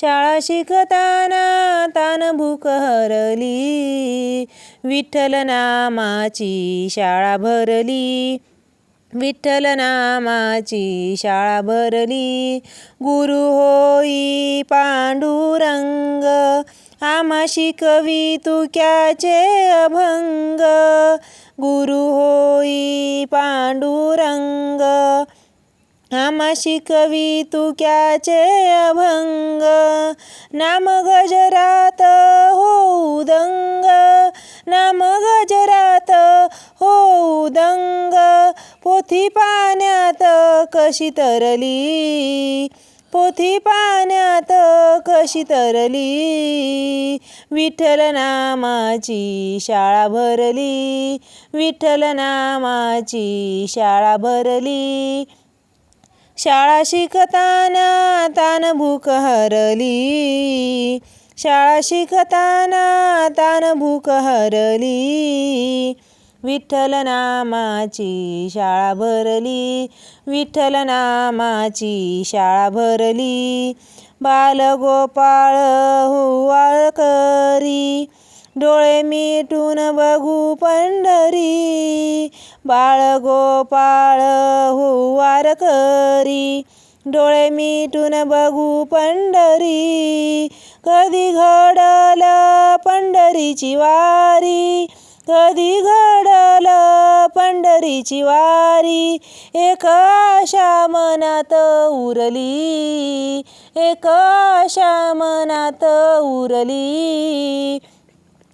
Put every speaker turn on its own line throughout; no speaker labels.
शाळा शिकताना तान भूक हरली. विठ्ठल नामाची शाळा भरली. विठ्ठल नामाची शाळा भरली. गुरु होई पांडुरंग आमा शिकवी तुक्याचे अभंग. गुरु होई पांडुरंग आमा शिकवी तुक्याचे अभंग? नाम गजरात हो दंग. नाम गजरात हो दंग. पोथी पाण्यात कशी तरली? पोथी पाण्यात कशी तरली? विठ्ठल नामाची शाळा भरली. विठ्ठल नामाची शाळा भरली. शाळा शिकताना तान भूक हरली. शाळा शिकताना तान भूक हरली. विठ्ठल नामाची शाळा भरली. विठ्ठल नामाची शाळा भरली. बालगोपाळ हुवाळ करी. डोळे मिटून बघू पंढरी. बाळ गोपाळ हुवार करी. डोळे मिटून बघू पंढरी. कधी घडल पंढरीची वारी? कधी घडल पंढरीची वारी? एक आशा मनात उरली. एक आशा मनात उरली.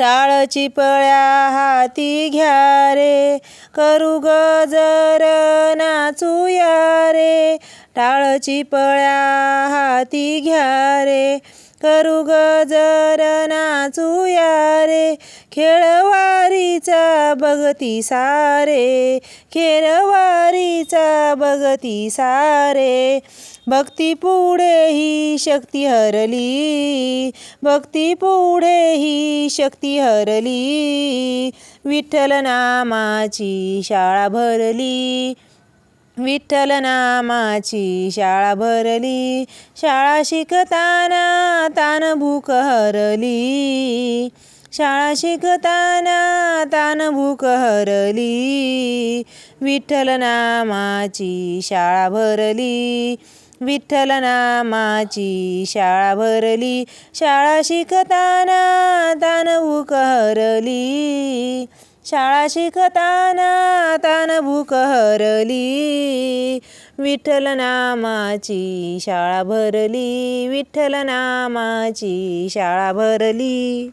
टाळ चिपळ्या हाती घ्या रे. करू गजर नाचूया रे. टाळ चिपळ्या हाती घ्या रे. करू गजर नाचूया रे. खेळवारीचा बगती सारे. खेळवारीचा बगती सारे. भक्ती पुढे ही शक्ती हरली. भक्ती पुढे ही शक्ती हरली. विठ्ठल नामाची शाळा भरली. विठ्ठल नामाची शाळा भरली. शाळा शिकताना तान भूक हरली. शाळा शिकताना तान भूक हरली. विठ्ठल नामाची शाळा भरली. विठ्ठल नामाची शाळा भरली. शाळा शिकताना तान भूक शाळा शिकताना तान भूक हरली. विठ्ठल नामाची शाळा भरली. विठ्ठल नामाची शाळा भरली.